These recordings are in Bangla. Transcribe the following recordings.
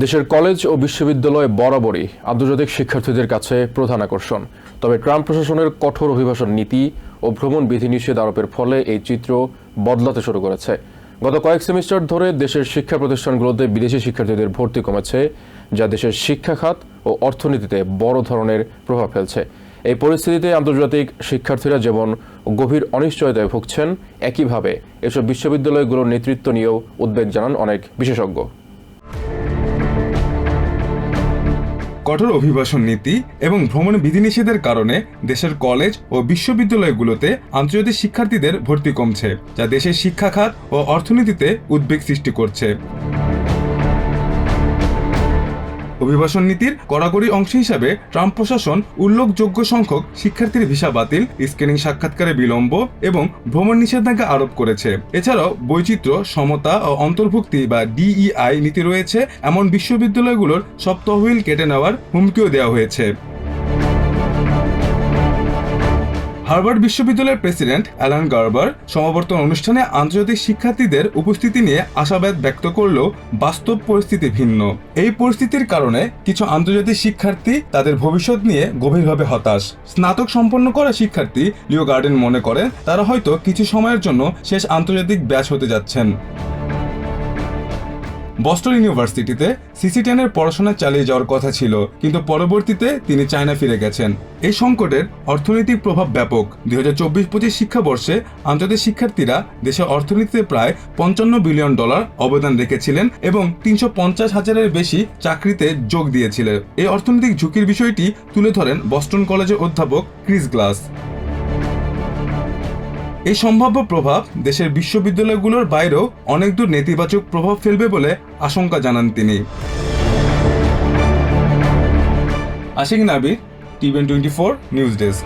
দেশের কলেজ ও বিশ্ববিদ্যালয় বরাবরই আন্তর্জাতিক শিক্ষার্থীদের কাছে প্রধান আকর্ষণ। তবে ট্রাম্প প্রশাসনের কঠোর অভিবাসন নীতি ও ভ্রমণ বিধিনিষেধ আরোপের ফলে এই চিত্র বদলাতে শুরু করেছে। গত কয়েক সেমিস্টার ধরে দেশের শিক্ষা প্রতিষ্ঠানগুলোতে বিদেশি শিক্ষার্থীদের ভর্তি কমেছে, যা দেশের শিক্ষা খাত ও অর্থনীতিতে বড় ধরনের প্রভাব ফেলছে। এই পরিস্থিতিতে আন্তর্জাতিক শিক্ষার্থীরা যেমন গভীর অনিশ্চয়তায় ভুগছেন, একইভাবে এসব বিশ্ববিদ্যালয়গুলোর নেতৃত্ব নিয়েও উদ্বেগ জানান অনেক বিশেষজ্ঞ। কঠোর অভিবাসন নীতি এবং ভ্রমণ বিধিনিষেধের কারণে দেশের কলেজ ও বিশ্ববিদ্যালয়গুলোতে আন্তর্জাতিক শিক্ষার্থীদের ভর্তি কমছে, যা দেশের শিক্ষা খাত ও অর্থনীতিতে উদ্বেগ সৃষ্টি করছে। অভিবাসন নীতির কড়াকড়ি অংশ হিসাবে ট্রাম্প প্রশাসন উল্লেখযোগ্য সংখ্যক শিক্ষার্থীর ভিসা বাতিল স্ক্রিনিং সাক্ষাৎকারে বিলম্ব এবং ভ্রমণ নিষেধাজ্ঞা আরোপ করেছে। এছাড়াও বৈচিত্র্য, সমতা ও অন্তর্ভুক্তি বা ডিইআই নীতি রয়েছে, এমন বিশ্ববিদ্যালয়গুলোর সব তহবিল কেটে নেওয়ার হুমকিও দেওয়া হয়েছে। হার্ভার্ড বিশ্ববিদ্যালয়ের প্রেসিডেন্ট অ্যালান গার্বার সমাবর্তন অনুষ্ঠানে আন্তর্জাতিক শিক্ষার্থীদের উপস্থিতি নিয়ে আশাবাদ ব্যক্ত করলেও বাস্তব পরিস্থিতি ভিন্ন। এই পরিস্থিতির কারণে কিছু আন্তর্জাতিক শিক্ষার্থী তাদের ভবিষ্যৎ নিয়ে গভীরভাবে হতাশ। স্নাতক সম্পন্ন করা শিক্ষার্থী লিও গার্ডেন মনে করেন, তারা হয়তো কিছু সময়ের জন্য শেষ আন্তর্জাতিক ব্যাচ হতে যাচ্ছেন। বস্টন ইউনিভার্সিটিতে সিসি টেনের পড়াশোনা চালিয়ে যাওয়ার কথা ছিল, কিন্তু পরবর্তীতে তিনি চায়না ফিরে গেছেন। এই সংকটের অর্থনৈতিক প্রভাব ব্যাপক। দুই হাজার চব্বিশ পঁচিশ শিক্ষাবর্ষে আন্তর্জাতিক শিক্ষার্থীরা দেশের অর্থনীতিতে প্রায় পঞ্চান্ন বিলিয়ন ডলার অবদান রেখেছিলেন এবং তিনশো পঞ্চাশ হাজারের বেশি চাকরিতে যোগ দিয়েছিলেন। এই অর্থনৈতিক ঝুঁকির বিষয়টি তুলে ধরেন বস্টন কলেজের অধ্যাপক ক্রিস গ্লাস। এই সম্ভাব্য প্রভাব দেশের বিশ্ববিদ্যালয়গুলোর বাইরেও অনেক দূর নেতিবাচক প্রভাব ফেলবে বলে আশঙ্কা জানান তিনি। Ashik Nabir টিভেন twenty four news desk.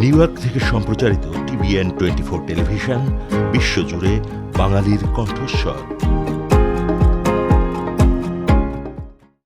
New York থেকে সম্প্রচারিত টিভিএন টোয়েন্টি ফোর টেলিভিশন, বিশ্বজুড়ে বাঙালির কণ্ঠস্বর।